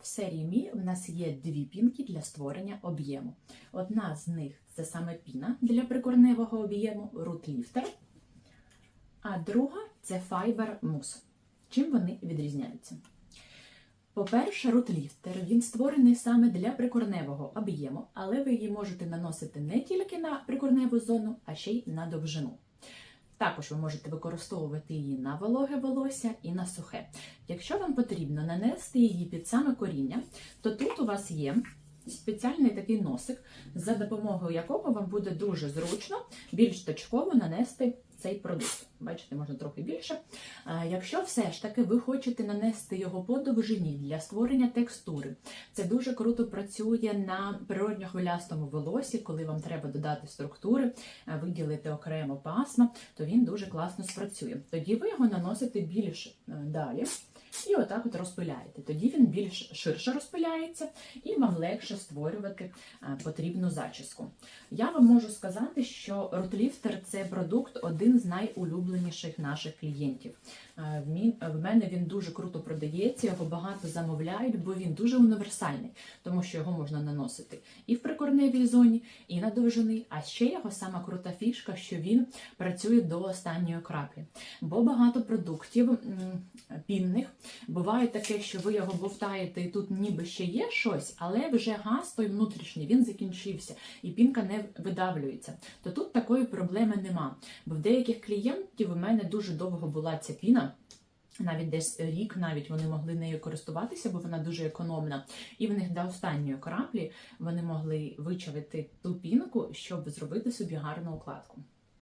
В серії Мі в нас є дві пінки для створення об'єму. Одна з них це саме піна для прикорневого об'єму Lifter, а друга це Fiber Mousse. Чим вони відрізняються? По-перше, рутліфтер він створений саме для прикорневого об'єму, але ви її можете наносити не тільки на прикорневу зону, а ще й на довжину. Також ви можете використовувати її на вологе волосся і на сухе. Якщо вам потрібно нанести її під саме коріння, то тут у вас є спеціальний такий носик, за допомогою якого вам буде дуже зручно більш точково нанести цей продукт. Бачите, можна трохи більше. Якщо все ж таки ви хочете нанести його по довжині для створення текстури, це дуже круто працює на природньо-хвилястому волосі, коли вам треба додати структури, виділити окремо пасма, то він дуже класно спрацює. Тоді ви його наносите більш е, далі. І отак от розпиляєте. Тоді він більш ширше розпиляється і вам легше створювати е, потрібну зачіску. Я вам можу сказати, що Рутліфтер це продукт один з найулюбленіших наших клієнтів. Е, В мене він дуже круто продається, його багато замовляють, бо він дуже універсальний, тому що його можна наносити і в прикорневій зоні, і на довжини. А ще його сама крута фішка, що він працює до останньої краплі. Бо багато продуктів пінних буває таке, що ви його бовтаєте, і тут ніби ще є щось, але вже газ той внутрішній він закінчився, і пінка не видавлюється. То тут такої проблеми нема. Бо в деяких клієнтів у мене дуже довго була ця піна. Навіть десь рік навіть вони могли нею користуватися, бо вона дуже економна. І в них до останньої краплі вони могли вичавити ту пінку, щоб зробити собі гарну укладку.